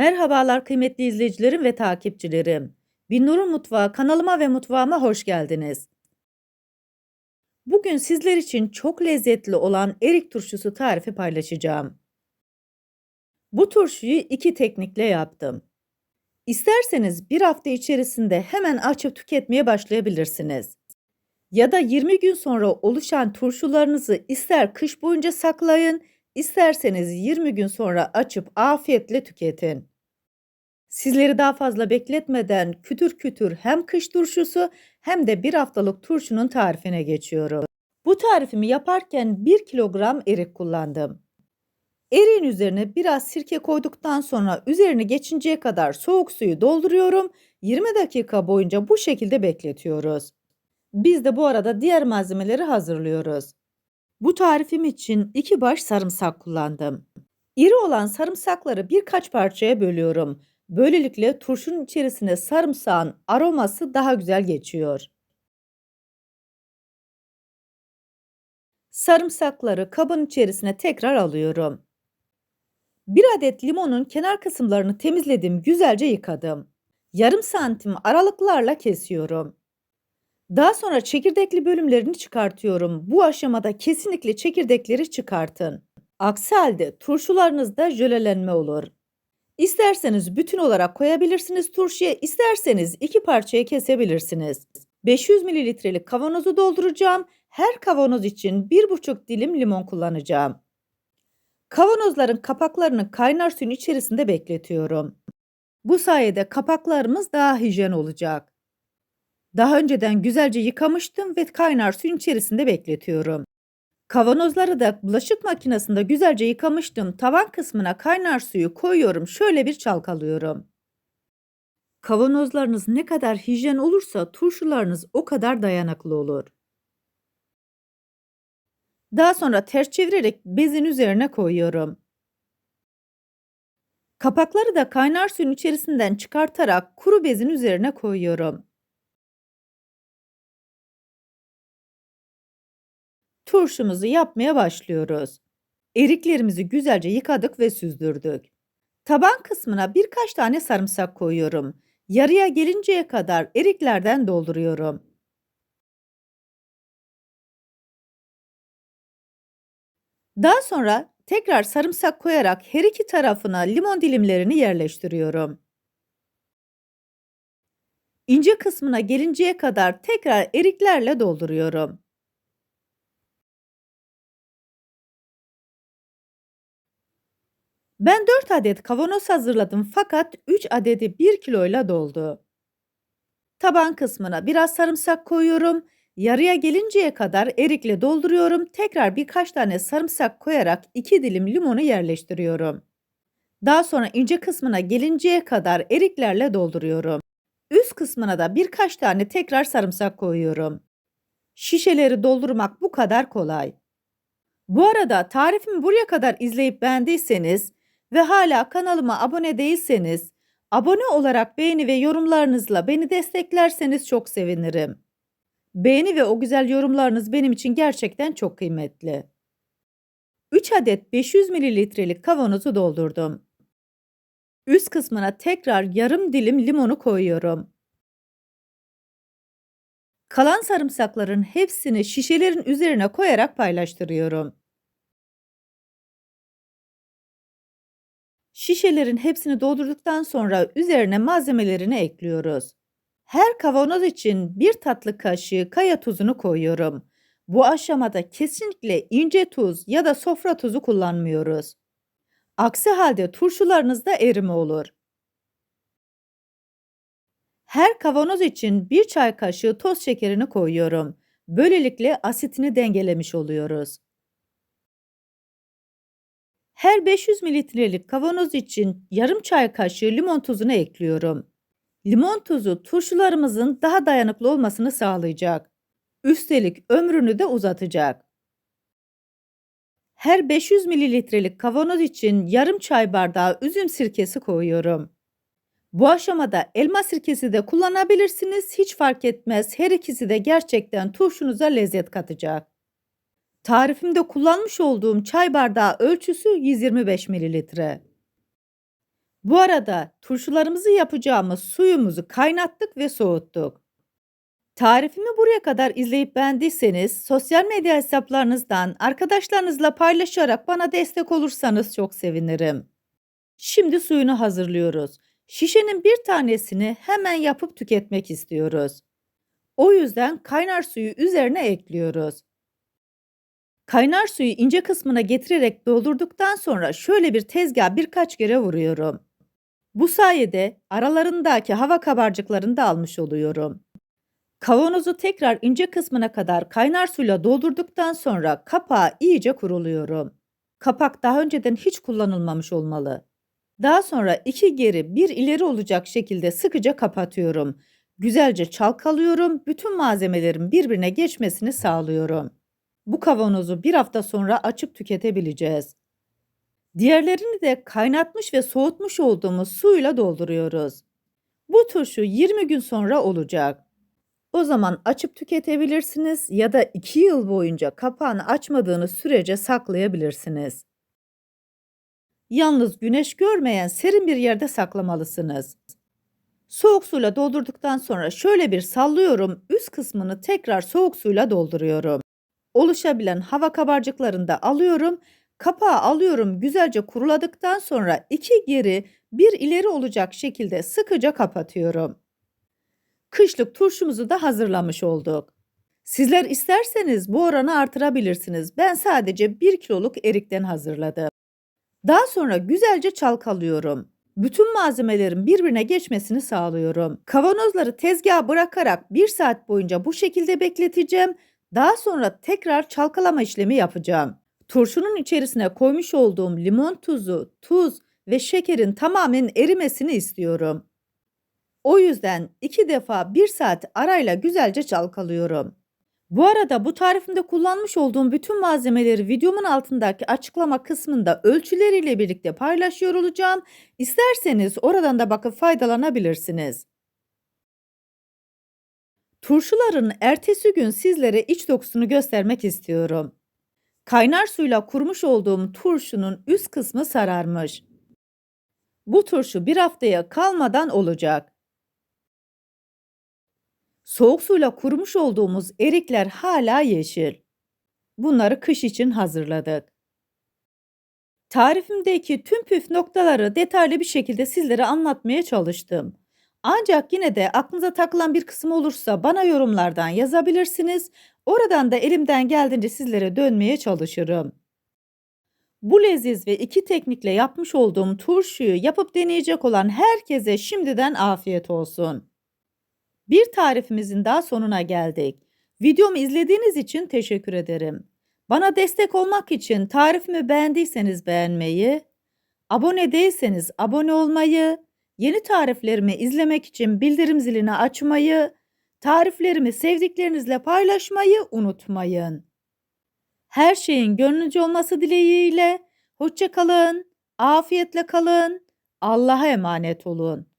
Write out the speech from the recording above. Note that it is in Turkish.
Merhabalar kıymetli izleyicilerim ve takipçilerim. Binnur'un Mutfağı kanalıma ve mutfağıma hoş geldiniz. Bugün sizler için çok lezzetli olan erik turşusu tarifi paylaşacağım. Bu turşuyu iki teknikle yaptım. İsterseniz bir hafta içerisinde hemen açıp tüketmeye başlayabilirsiniz. Ya da 20 gün sonra oluşan turşularınızı ister kış boyunca saklayın, isterseniz 20 gün sonra açıp afiyetle tüketin. Sizleri daha fazla bekletmeden kütür kütür hem kış turşusu hem de bir haftalık turşunun tarifine geçiyorum. Bu tarifimi yaparken 1 kilogram erik kullandım. Eriğin üzerine biraz sirke koyduktan sonra üzerine geçinceye kadar soğuk suyu dolduruyorum. 20 dakika boyunca bu şekilde bekletiyoruz. Biz de bu arada diğer malzemeleri hazırlıyoruz. Bu tarifim için iki baş sarımsak kullandım. İri olan sarımsakları birkaç parçaya bölüyorum. Böylelikle turşunun içerisine sarımsağın aroması daha güzel geçiyor. Sarımsakları kabın içerisine tekrar alıyorum. Bir adet limonun kenar kısımlarını temizledim, güzelce yıkadım. Yarım santim aralıklarla kesiyorum. Daha sonra çekirdekli bölümlerini çıkartıyorum. Bu aşamada kesinlikle çekirdekleri çıkartın. Aksi halde turşularınızda jölelenme olur. İsterseniz bütün olarak koyabilirsiniz turşuya, isterseniz iki parçaya kesebilirsiniz. 500 mililitrelik kavanozu dolduracağım. Her kavanoz için 1,5 dilim limon kullanacağım. Kavanozların kapaklarını kaynar suyun içerisinde bekletiyorum. Bu sayede kapaklarımız daha hijyen olacak. Daha önceden güzelce yıkamıştım ve kaynar suyun içerisinde bekletiyorum. Kavanozları da bulaşık makinesinde güzelce yıkamıştım. Tavan kısmına kaynar suyu koyuyorum. Şöyle bir çalkalıyorum. Kavanozlarınız ne kadar hijyen olursa turşularınız o kadar dayanıklı olur. Daha sonra ters çevirerek bezin üzerine koyuyorum. Kapakları da kaynar suyun içerisinden çıkartarak kuru bezin üzerine koyuyorum. Turşumuzu yapmaya başlıyoruz. Eriklerimizi güzelce yıkadık ve süzdürdük. Taban kısmına birkaç tane sarımsak koyuyorum. Yarıya gelinceye kadar eriklerden dolduruyorum. Daha sonra tekrar sarımsak koyarak her iki tarafına limon dilimlerini yerleştiriyorum. İnce kısmına gelinceye kadar tekrar eriklerle dolduruyorum. Ben 4 adet kavanoz hazırladım fakat 3 adedi 1 kiloyla doldu. Taban kısmına biraz sarımsak koyuyorum. Yarıya gelinceye kadar erikle dolduruyorum. Tekrar birkaç tane sarımsak koyarak 2 dilim limonu yerleştiriyorum. Daha sonra ince kısmına gelinceye kadar eriklerle dolduruyorum. Üst kısmına da birkaç tane tekrar sarımsak koyuyorum. Şişeleri doldurmak bu kadar kolay. Bu arada tarifimi buraya kadar izleyip beğendiyseniz ve hala kanalıma abone değilseniz, abone olarak beğeni ve yorumlarınızla beni desteklerseniz çok sevinirim. Beğeni ve o güzel yorumlarınız benim için gerçekten çok kıymetli. 3 adet 500 mililitrelik kavanozu doldurdum. Üst kısmına tekrar yarım dilim limonu koyuyorum. Kalan sarımsakların hepsini şişelerin üzerine koyarak paylaştırıyorum. Şişelerin hepsini doldurduktan sonra üzerine malzemelerini ekliyoruz. Her kavanoz için bir tatlı kaşığı kaya tuzunu koyuyorum. Bu aşamada kesinlikle ince tuz ya da sofra tuzu kullanmıyoruz. Aksi halde turşularınızda erime olur. Her kavanoz için bir çay kaşığı toz şekerini koyuyorum. Böylelikle asitini dengelemiş oluyoruz. Her 500 mililitrelik kavanoz için yarım çay kaşığı limon tuzunu ekliyorum. Limon tuzu turşularımızın daha dayanıklı olmasını sağlayacak. Üstelik ömrünü de uzatacak. Her 500 mililitrelik kavanoz için yarım çay bardağı üzüm sirkesi koyuyorum. Bu aşamada elma sirkesi de kullanabilirsiniz. Hiç fark etmez. Her ikisi de gerçekten turşunuza lezzet katacak. Tarifimde kullanmış olduğum çay bardağı ölçüsü 125 mililitre. Bu arada turşularımızı yapacağımız suyumuzu kaynattık ve soğuttuk. Tarifimi buraya kadar izleyip beğendiyseniz sosyal medya hesaplarınızdan arkadaşlarınızla paylaşarak bana destek olursanız çok sevinirim. Şimdi suyunu hazırlıyoruz. Şişenin bir tanesini hemen yapıp tüketmek istiyoruz. O yüzden kaynar suyu üzerine ekliyoruz. Kaynar suyu ince kısmına getirerek doldurduktan sonra şöyle bir tezgah birkaç kere vuruyorum. Bu sayede aralarındaki hava kabarcıklarını da almış oluyorum. Kavanozu tekrar ince kısmına kadar kaynar suyla doldurduktan sonra kapağı iyice kuruluyorum. Kapak daha önceden hiç kullanılmamış olmalı. Daha sonra iki geri bir ileri olacak şekilde sıkıca kapatıyorum. Güzelce çalkalıyorum, bütün malzemelerin birbirine geçmesini sağlıyorum. Bu kavanozu bir hafta sonra açıp tüketebileceğiz. Diğerlerini de kaynatmış ve soğutmuş olduğumuz suyla dolduruyoruz. Bu turşu 20 gün sonra olacak. O zaman açıp tüketebilirsiniz ya da 2 yıl boyunca kapağını açmadığınız sürece saklayabilirsiniz. Yalnız güneş görmeyen serin bir yerde saklamalısınız. Soğuk suyla doldurduktan sonra şöyle bir sallıyorum, üst kısmını tekrar soğuk suyla dolduruyorum. Oluşabilen hava kabarcıklarını da alıyorum, kapağı alıyorum güzelce kuruladıktan sonra iki geri bir ileri olacak şekilde sıkıca kapatıyorum. Kışlık turşumuzu da hazırlamış olduk. Sizler isterseniz bu oranı artırabilirsiniz. Ben sadece 1 kiloluk erikten hazırladım. Daha sonra güzelce çalkalıyorum. Bütün malzemelerin birbirine geçmesini sağlıyorum. Kavanozları tezgaha bırakarak 1 saat boyunca bu şekilde bekleteceğim. Daha sonra tekrar çalkalama işlemi yapacağım. Turşunun içerisine koymuş olduğum limon tuzu, tuz ve şekerin tamamen erimesini istiyorum. O yüzden iki defa bir saat arayla güzelce çalkalıyorum. Bu arada bu tarifimde kullanmış olduğum bütün malzemeleri videomun altındaki açıklama kısmında ölçüleriyle birlikte paylaşıyor olacağım. İsterseniz oradan da bakıp faydalanabilirsiniz. Turşuların ertesi gün sizlere iç dokusunu göstermek istiyorum. Kaynar suyla kurmuş olduğum turşunun üst kısmı sararmış. Bu turşu bir haftaya kalmadan olacak. Soğuk suyla kurumuş olduğumuz erikler hala yeşil. Bunları kış için hazırladık. Tarifimdeki tüm püf noktaları detaylı bir şekilde sizlere anlatmaya çalıştım. Ancak yine de aklınıza takılan bir kısım olursa bana yorumlardan yazabilirsiniz. Oradan da elimden geldiğince sizlere dönmeye çalışırım. Bu leziz ve iki teknikle yapmış olduğum turşuyu yapıp deneyecek olan herkese şimdiden afiyet olsun. Bir tarifimizin daha sonuna geldik. Videomu izlediğiniz için teşekkür ederim. Bana destek olmak için tarifimi beğendiyseniz beğenmeyi, abone değilseniz abone olmayı, yeni tariflerimi izlemek için bildirim zilini açmayı, tariflerimi sevdiklerinizle paylaşmayı unutmayın. Her şeyin gönlünce olması dileğiyle hoşça kalın, afiyetle kalın, Allah'a emanet olun.